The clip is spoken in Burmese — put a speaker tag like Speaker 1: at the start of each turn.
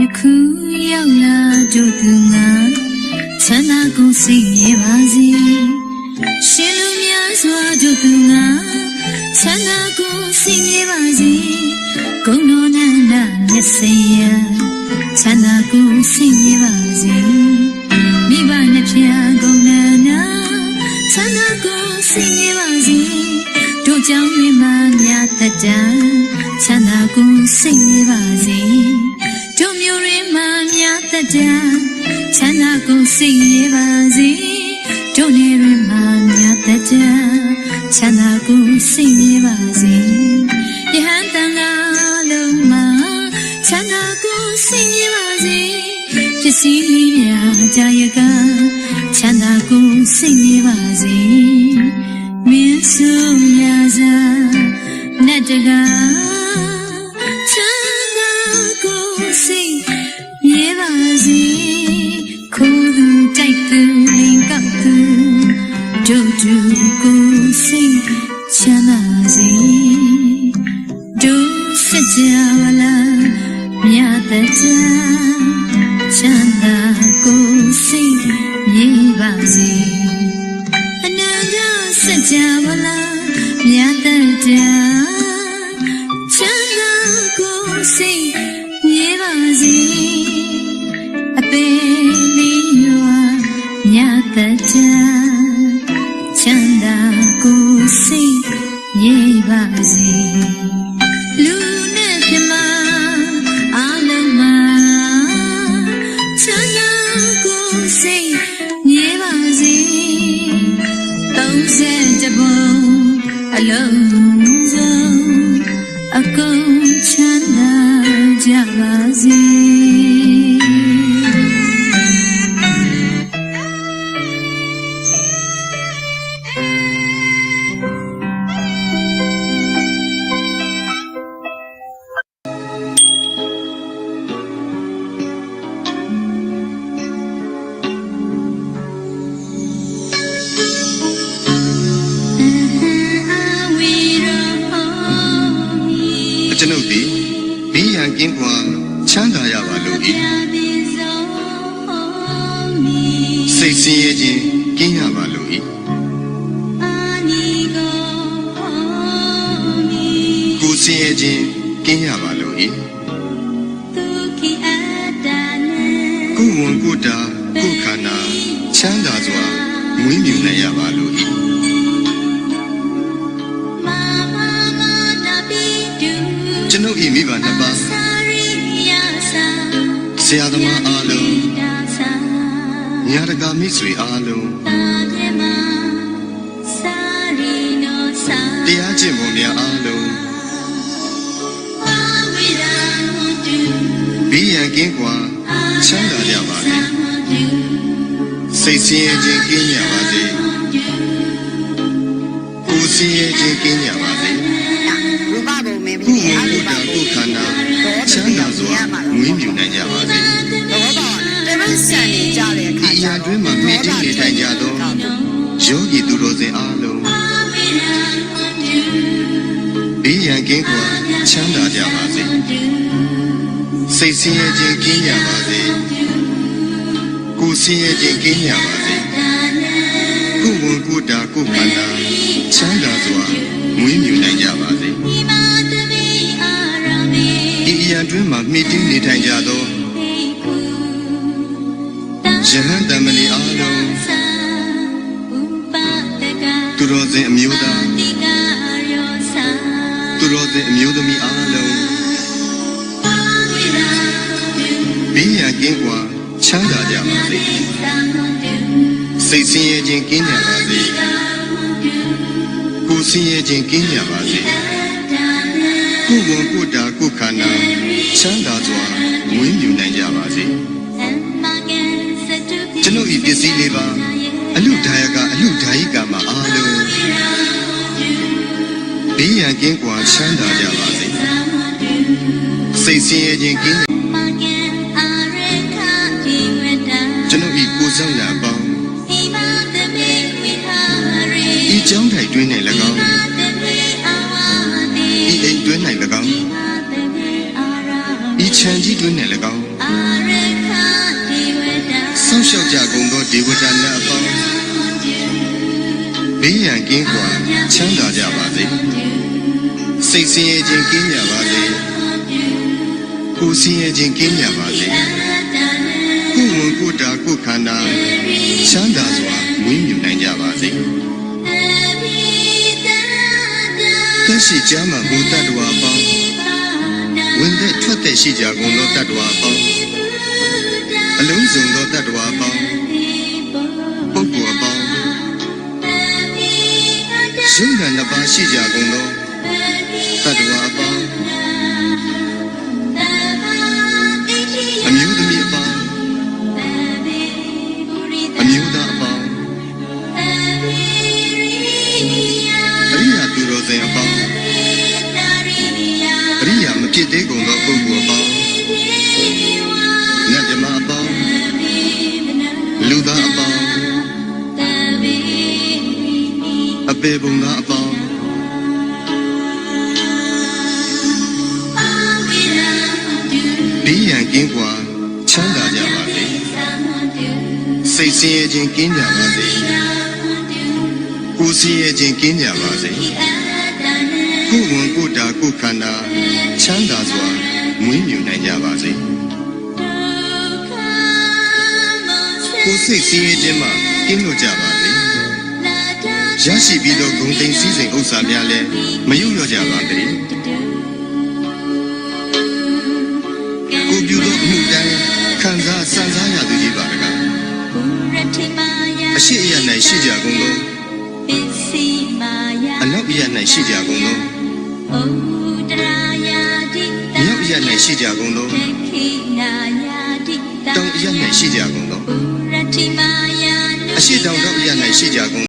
Speaker 1: ယခုရောက်လာတို့သူငါချမ်းသာကုန်စိတ်နေပါစေရှင်လူများစွာတို့သူငါချမ်းသာကုန်စိတ်နေပါစေဂုဏ်တော်နန္ဒမျက်စိယချမ်းသာကုန်စိတ်နေပါစေမိဘနှစ်ဖျားဂုဏ်နန္ဒချမ်းသာကုန်စိတ်နေပါစေတို့ကြောင့်မိမများတတ်တမ်းချမ်းသာကုန်စိတ်နေပါစေတို့မျိုးရင်းမှ များတတ်တာချမ်းသာကိုစိတ်ရပါစေတို့နေရင်းမှများတတ်တာချမ်းသာကိုစိတ်ရပါစေယဟန်တန်လာလုံးမှာချမ်းသာကိုစိတ်ရပါစေပစ္စည်းများကြာရကချမ်းသာကိုစိတ်ရပါစေမင်းစုများစွာနဲ့တကား ကိုစိတ်ချမ်းသာစေတို့စကြဝဠာမြတ်တကြချမ်းသာကိုစိတ်မြေပါစေအနန္တစัจ java လာမြတ်တတချမ်းသာကိုစိတ်မြေပါစေအပေလေးရွာမြတ်တတချမ်းသာကို စိတ်မြေပါစေလူနဲ့ပြမအလုံးမှာချမ်းသာကိုစိတ်မြေပါစေသုံးဆယ်တပုံအလုံးစုံအကုန်ချမ်းသာကြပါစေ
Speaker 2: ကင်းကွာချမ်းသာရပါလို့ဤစိတ်ဆင်းရဲခြင်းကင်းရပါလို့ဤကိုယ်ဆင်းရဲခြင်းကင်းရပါလို့ဤကိုယ်ဝန်ကိုယ်တာကိုယ်ခန္ဓာချမ်းသာစွာမွေးမြူနိုင်ရပါလို့ဤကျွန်ုပ်ဤမိဘနှစ်ပါးဆ ရာသမားအားလုံးညာတကာမိတ်ဆွေအားလုံးတရားကျင့်ပုံများအားလုံးဘေးရန်ကင်းကွာချမ်းသာကြပါစေစိတ်ဆင်းရဲခြင်းကင်းကြပါစေကိုယ်ဆင်းရဲခြင်းကင်းကြပါစေ
Speaker 3: အ
Speaker 2: ခါဒီအရာတွင်မှမိတိနေထိုင်ကြသောယောဂီသူတော်စင်အားလုံးဘေးရန်ကင်းကွာချမ်းသာကြပါစေစိတ်ဆင်းရဲခြင်းကင်းကြပါစေကိုယ်ဆင်းရဲခြင်းကင်းကြပါစေကိုယ်ဝန်ကိုယ်တာကိုယ်ခန္ဓာချမ်းသာစွာမွေးမြူနိုင်ကြပါစေဒီအရာတွင်မှမိတိနေထိုင်ကြသော တော်စင်အမျိုးသားသူတော်စင်အမျိုးသမီးအားလုံးဘေးရန်ကင်းကွာချမ်းသာကြပါစေစိတ်ဆင်းရဲခြင်းကင်းကြပါစေကိုယ်ဆင်းရဲခြင်းကင်းကြပါစေကိုယ်ဝန်ကိုယ်တာကိုယ်ခန္ဓာချမ်းသာစွာမွေးမြူနိုင်ကြပါစေကျွန်ုပ်ဤပစ္စည်းလေးပါအလူဒါယကအလူဒါယိက ရန်ကင်းကွာချမ်းသာကြပါစေစိတ်ဆင်းရဲခြင်းကင်းကြကျွန်ုပ်ဤကိုယ်ဆောင်ရာပေါင်းဤကြောင်းထိုင်တွင်း၌၎င်းဤအိမ်တွင်း၌၎င်းဤခြံကြီးတွင်း၌၎င်း
Speaker 1: ဆောင်းလျှောက်ကြကုန်သောဒေဝတာနတ်အပေါင်းဘေးရန်ကင်းကွာချမ်းသာကြပါစေ စိတ်ဆင်းရဲခြင်းကင်းကြပါစေကိုယ်ဆင်းရဲခြင်းကင်းကြပါစေကိုယ်ဝန်ကိုယ်တာကိုယ်ခန္ဓာချမ်းသာစွာမွေးမြူနိုင်ကြပါစေသက်ရှိကြမှာဘုတ္တတဝါပေါင်းဝင်သက်ထွက်သက်ရှိကြကုန်သောတတ္တဝါပေါင်းအလုံးစုံသောတတ္တဝါပေါင်းပုဂ္ဂိုလ်အပေါင်းရုပ်နာနှစ်ပါးရှိကြကုန်သောတတ္တဝါ အပေါင်းအမျိုးသမီးအပေါင်းအမျိုးသားအပေါင်းအရိယာသူတော်စင်အပေါင်းအရိယာမဖြစ်သေးကုန်သောပုဂ္ဂိုလ်အပေါင်းနတ်ဓမ္မအပေါင်းလူသားအပေါင်းအပေပုံသားအပေါင်း ဒီရန်ကင်းကွာချမ်းသာကြပါစေစိတ်ဆင်းရဲခြင်းကင်းကြပါစေကိုယ်ဆင်းရဲခြင်းကင်းကြပါစေကိုယ်ဝန်ကိုယ်တာကိုယ်ခန္ဓာချမ်းသာစွာမွေးမြူနိုင်ကြပါစေကိုယ်စိတ်ဆင်းရဲခြင်းမှကင်းလွတ်ကြပါစေရရှိပြီးသောဂုဏ်သိမ်းစည်းစိမ်ဥစ္စာများလည်းမယုတ်လျော့ကြပါစေကို ပြုသောအမှုတိုင်းခံစားစံစားရသူကြီးပါတကားအရှိအယ၌ရှိကြကုန်သောအနောက်အယ၌ရှိကြကုန်သောမြောက်အယ၌ရှိကြကုန်သောတောင်အယ၌ရှိကြကုန်သောအရှိတောင်တောင်အယ၌ရှိကြကုန်